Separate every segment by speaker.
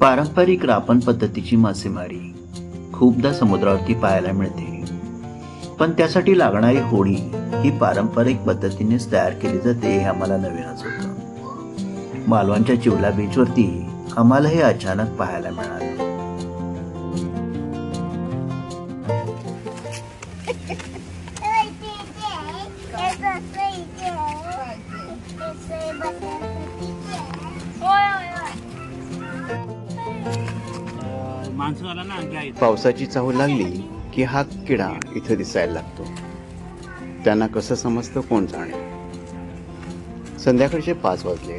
Speaker 1: पारंपरिक रापण पद्धतीची मासेमारी खूपदा समुद्रावरती पाहायला मिळते. पण त्यासाठी लागणारी होडी ही पारंपरिक पद्धतीनेच तयार केली जाते हे आम्हाला नवीनच होतं मालवणच्या चिवला बीचवरती आम्हाला हे अचानक पाहायला मिळाले.
Speaker 2: पावसाची चाहूल लागली की हा किडा इथं दिसायला लागतो. त्यांना कसं समजतं कोण जाणे? संध्याकाळचे पाच वाजले.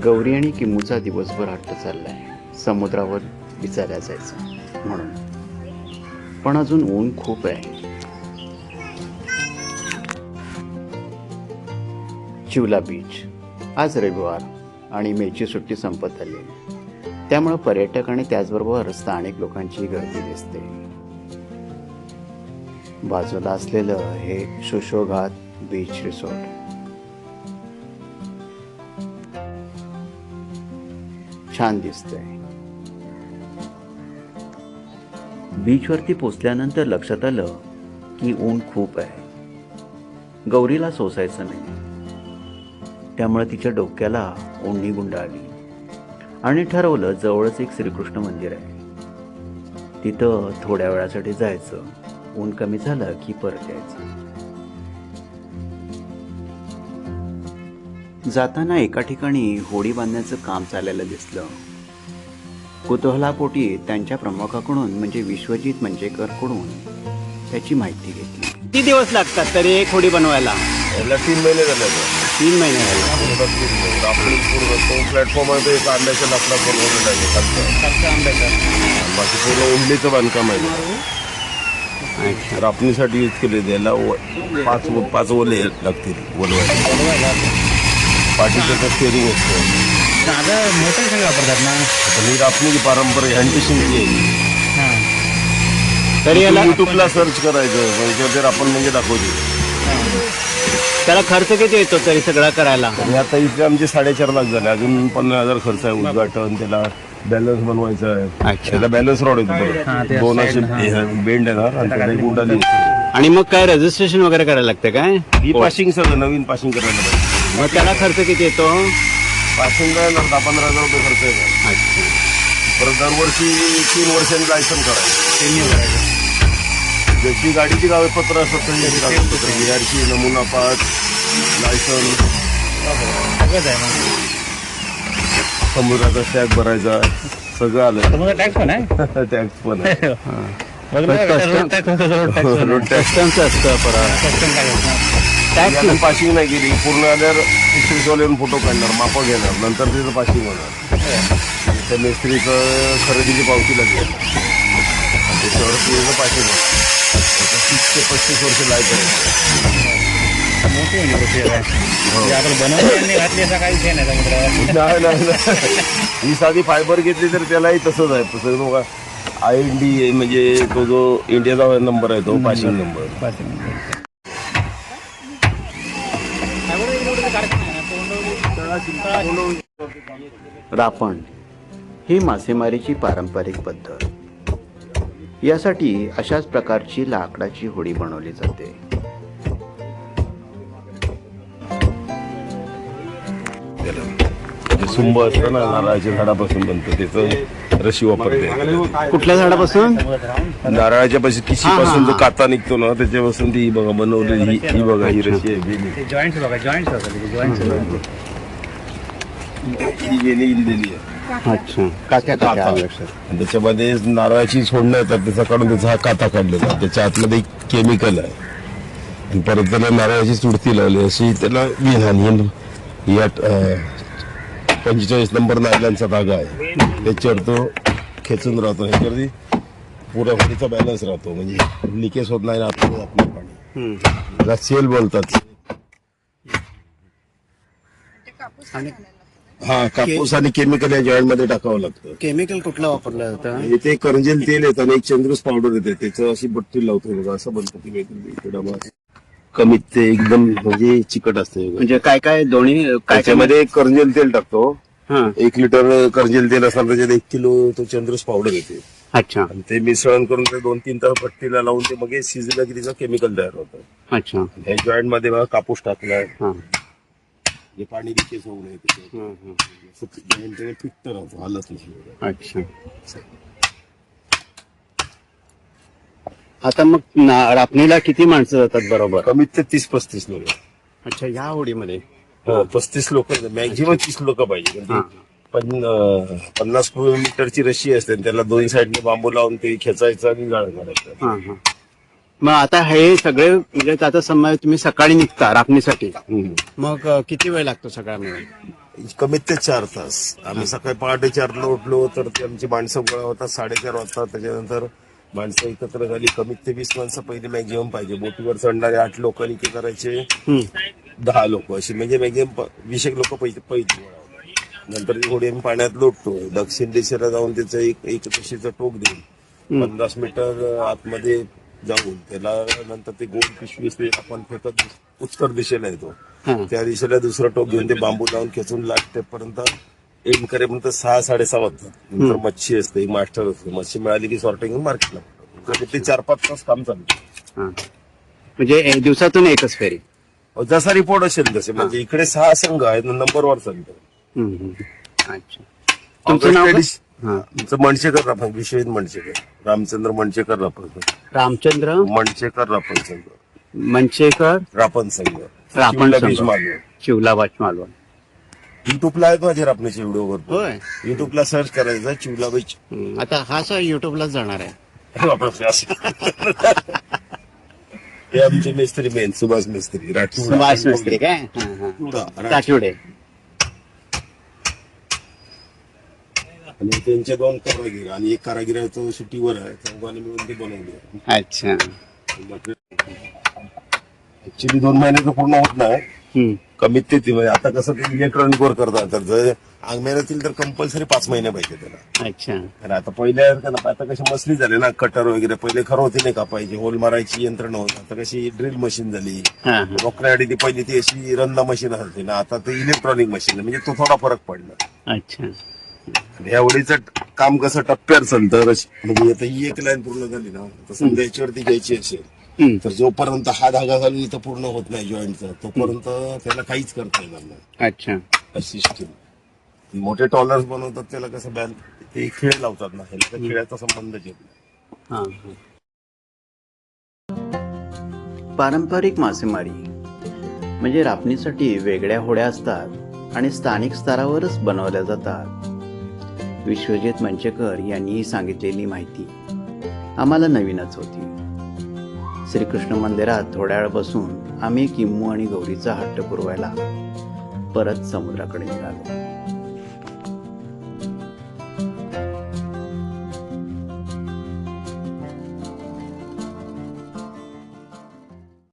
Speaker 2: गौरी आणि किमूचा दिवसभर हट्ट चाललाय. समुद्रावर विचारल्या जायचं म्हणून. पण अजून ऊन खूप आहे. चिवला बीच आज रविवार आणि मेची सुट्टी संपत आली. त्यामुळे पर्यटक आणि त्याचबरोबर स्थानिक लोकांची गर्दी दिसते. बाजूला असलेलं हे सुशोघात बीच रिसॉर्ट छान दिसतंय.
Speaker 1: बीचवरती पोचल्यानंतर लक्षात आलं की ऊन खूप आहे. गौरीला सोसायचं नाही. त्यामुळे तिच्या डोक्याला ओढणी गुंडाळली. आणि ठरवलं जवळच एक श्रीकृष्ण मंदिर आहे. तिथं थोड्या वेळासाठी जायचं. ऊन कमी झालं की परत यायचं.
Speaker 2: जाताना एका ठिकाणी होडी बांधण्याचं काम चाललेलं दिसलं. कुतूहलापोटी त्यांच्या प्रमुखाकडून म्हणजे विश्वजित मंजेकरकडून त्याची माहिती घेतली.
Speaker 3: किती दिवस लागतात तरी एक होडी बनवायला?
Speaker 4: याला तीन महिने झाले.
Speaker 3: तीन महिने झाले.
Speaker 4: पूर्ण तीन महिने. आपण पूर्ण तो प्लॅटफॉर्म आहे तो एक आंब्याच्या लाकडा बनवलेला आहे. खालचा बाकी पूर्ण उंडीचं बांधकाम आहे. रापणीसाठी यूज केले त्याला व- पाच पाच ओले लागतील. बोलवायला पाठीचं स्टेअरिंग असतं.
Speaker 3: साधं मोटर सगळं वापरतात ना?
Speaker 4: पण ही रापणीची पारंपरिक हँडफिशिंगची आहे.
Speaker 3: तरी याला
Speaker 4: युट्यूबला सर्च करायचं. त्याच्यावर आपण म्हणजे दाखवते
Speaker 3: त्याला खर्च किती येतो तरी सगळं करायला?
Speaker 4: आणि आता इथे आमचे साडेचार लाख झाले. अजून पन्नास हजार खर्च आहे उद्घाटन त्याला बॅलन्स बनवायचा आहे. त्याला बॅलन्स रॉड येतो परत. दोन असे बेंड येणार आणि त्याला एक गुंडाली
Speaker 3: आणि मग काय रजिस्ट्रेशन वगैरे करायला लागतं काय?
Speaker 4: ही पाशिंग सगळं नवीन पाशिंग करायला पाहिजे
Speaker 3: मग त्याला खर्च किती येतो?
Speaker 4: पाशिंग दहा पंधरा हजार रुपये खर्च येणार परत दरवर्षी तीन वर्षांनी लायसन करायचं. जशी गाडीची कागदपत्र असतात तशी कागदपत्र. बिहारची नमुना पास लायसन. समुद्राचा टॅग भरायचा सगळं आलं
Speaker 3: टॅक्स पण आहे?
Speaker 4: टॅक्स पण आहे.
Speaker 3: रोड
Speaker 4: रोड टॅक्स
Speaker 3: कस्टमचं असतं परत
Speaker 4: टॅक्स पाशिंग नाही केली. पूर्ण आल्यावर मिस्त्रीवाले येऊन फोटो काढणार मापं घेणार. नंतर तिथं पाशिंग होणार. त्या मिस्त्रीचं खरेदीची पावती लागेल. पाशिंग होणार. तीस ते पस्तीस वर्ष लाइट आहे.
Speaker 3: आपण बनवून घातली असा काही विषय नाही समुद्रावर
Speaker 4: नाही नाही नाही. ही साधी फायबर घेतली तर त्यालाही तसंच आहे. तसं बघा आय एन डी म्हणजे तो जो इंडियाचा नंबर आहे तो पाशिंग नंबर.
Speaker 2: रापण ही मासेमारीची पारंपरिक पद्धत. यासाठी अशाच प्रकारची लाकडाची होडी बनवली जाते.
Speaker 4: सुंब असतं ना नारळाच्या झाडापासून बनतं त्याचं रशी वापरते.
Speaker 2: कुठल्या झाडापासून?
Speaker 4: नारळाच्या पाशी किशीपासून जो काता निघतो ना त्याच्यापासून ती बघा बनवलेली ही ही बघा ही रशी आहे.
Speaker 3: जॉईंट बघा. जॉईंट
Speaker 4: ही दिलेली आहे.
Speaker 2: अच्छा. काक्या काक्या.
Speaker 4: काता. आणि त्याच्यामध्ये नारळाची सोडणं येतात त्याचा काढून त्याचा हा काता काढलेला आहे. त्याच्या आतमध्ये एक केमिकल आहे. आणि परत त्याला नारळाची चुडती लावली अशी त्याला आणि ही आठ- अं, पंचेचाळीस नंबर नायलांचा धागा आहे. त्याच्यावर तो खेचून राहतो. ह्याच्यावरती पुरा होडीचा बॅलन्स राहतो. म्हणजे लिकेज होत नाही राहतो आपलं पाणी. त्याला सेल बोलतात. हा कापूस आणि केमिकल या जॉईंटमध्ये टाकावं लागतं.
Speaker 2: केमिकल कुठलं वापरलं जातं?
Speaker 4: इथे करंजेल तेल येतं आणि एक चंद्रूस पावडर येते त्याचं अशी बट्टी लावतो बघा असं बनतं ती बघा. कमीत ते एकदम म्हणजे चिकट असते
Speaker 3: म्हणजे काय काय दोन्ही काय
Speaker 4: त्याच्यामध्ये कर्जल तेल टाकतो.
Speaker 3: हा.
Speaker 4: एक लिटर कर्जल तेल असणार त्याच्यात एक किलो तो चंद्रस पावडर येते.
Speaker 3: अच्छा.
Speaker 4: आणि ते मिश्रण करून ते दोन तीन तास भट्टीला लावून ते मग शिजलं की त्याचं केमिकल तयार होतं.
Speaker 3: अच्छा.
Speaker 4: ह्या जॉईंटमध्ये बघा कापूस टाकलाय
Speaker 3: हा.
Speaker 4: जे पाणी लिकेज होऊ नये त्याच्यात. असं joint त्याने फिट्ट राहतो हालत नाही
Speaker 3: अच्छा. आता मग ना- रापणीला किती माणसं जातात बरोबर?
Speaker 4: कमीत ते तीस पस्तीस लोक.
Speaker 3: अच्छा या होडीमध्ये
Speaker 4: हो पस्तीस लोक मॅक्झिमम तीस लोक पाहिजे. म्हणजे पण अं, पन्नास किलोमीटरची रशी असते आणि त्याला दोन्ही साईडने बांबू लावून ते खेचायचं आणि गाळ काढायचं
Speaker 3: हा हा. मग आता हे सगळे म्हणजे आता समजा तुम्ही सकाळी निघता रापणीसाठी
Speaker 4: हम्म.
Speaker 3: मग किती वेळ लागतो सगळा मिळून
Speaker 4: कमीत ते चार तास. आम्ही सकाळी पहाटे चारला उठलो तर ते आमची माणसं गोळा होतात साडेचार वाजता. त्याच्यानंतर माणसं एकत्र झाली. कमीत ते वीस माणसं पहिली मॅक्झिमम पाहिजे. बोटीवर चढणारे आठ लोक आणि ते करायचे. दहा लोक. अशी म्हणजे मॅक्झिमम वीस एक लोक पहिली पहिली. नंतर होडी आम्ही पाण्यात लोटतो. दक्षिण दिशेला जाऊन त्याचं एक एक तशीचं टोक देऊन पन्नास मीटर आतमध्ये जाऊन. त्याला नंतर ते गोल पिशवी असते आपण फेकत उत्तर दिशेला येतो. त्या दिशेला दुसरं टोक घेऊन ते बांबू लावून खेचून लागतेपर्यंत एंड करेपर्यंत सहा साडेसहा वाजतात. नंतर मच्छी असते मास्टर असते. मच्छी मिळाली की सॉर्टिंग मार्केटला ते चार पाच तास काम चालतं
Speaker 3: हा. म्हणजे दिवसातून एकच फेरी.
Speaker 4: जसा रिपोर्ट असेल तसे. म्हणजे इकडे सहा संघ आहेत नंबरवर चालतं.
Speaker 3: अच्छा. तुमचं नाव काय?
Speaker 4: तुमचं मणशेकर रापण विश्वजित मणशेकर रामचंद्र मणशेकर रापण
Speaker 3: रामचंद्र
Speaker 4: मणशेकर रापण संघ
Speaker 3: मनशेकर
Speaker 4: रापण संघ
Speaker 3: रापण
Speaker 4: शिवला
Speaker 3: संघ.
Speaker 4: मालवण युट्यूबला आहेत माझे रापण्याचे व्हिडिओ भरपूर
Speaker 3: होय
Speaker 4: युट्यूबला सर्च करायचं चिवला बीच
Speaker 3: हम्म. आता हा सर युट्यूबलाच जाणार आहे
Speaker 4: असं. हे आमचे मिस्त्री मेन सुभाष मिस्त्री राठोड.
Speaker 3: सुभाष मिस्त्री काय हा, हा.
Speaker 4: राठोड. आणि त्यांचे दोन कारागीर आणि एक कारागीर आहे तो सुट्टीवर आहे चौघांनी मिळून ते बनवले.
Speaker 3: अच्छा.
Speaker 4: ऍक्च्युली दोन महिने तर पूर्ण होत नाही.
Speaker 3: हम्म.
Speaker 4: कमीत ते तीन महिने आता कसं ते इलेक्ट्रॉनिक वर करतात. तर जर आग महिन्यातील तर कंपल्सरी पाच महिने पाहिजे त्याला.
Speaker 3: अच्छा.
Speaker 4: आता पहिल्या का ना आता कशी मशनी झाली ना कटर वगैरे पहिले खरं होती नाही का पाहिजे होल मारायची यंत्रणा होती आता कशी ड्रिल मशीन झाली.
Speaker 3: हा हा.
Speaker 4: रोखण्याआधी ती पहिली ती अशी रंदा मशीन असायची ना आता ते इलेक्ट्रॉनिक मशीन म्हणजे तो थोडा फरक पडला.
Speaker 3: अच्छा.
Speaker 4: आणि ह्या वडीचं काम कसं टप्प्यावर चालतं रश- म्हणजे आता ही एक लाईन पूर्ण झाली ना तर समजा याच्यावरती घ्यायची असेल. तर जोपर्यंत हा धागा घालून इथं पूर्ण होत नाही जॉईंटचा तोपर्यंत त्याला काहीच करता येणार नाही.
Speaker 3: अच्छा.
Speaker 4: अशी सिस्टीम मोठे टॉलर्स बनवतात त्याला कसं बॅल ते खेळ लावतात ना ह्याला त्या खेळाचा संबंध येत नाही.
Speaker 3: हा हा.
Speaker 2: पारंपरिक मासेमारी म्हणजे रापणीसाठी वेगळ्या होड्या असतात आणि स्थानिक स्तरावरच बनवल्या जातात. विश्वजित मंचेकर यांनी सांगितलेली माहिती आम्हाला नवीनच होती. श्रीकृष्ण मंदिरात थोड्या वेळ बसून आम्ही किम्मू आणि गौरीचा हट्ट पुरवायला परत समुद्राकडे निघालो.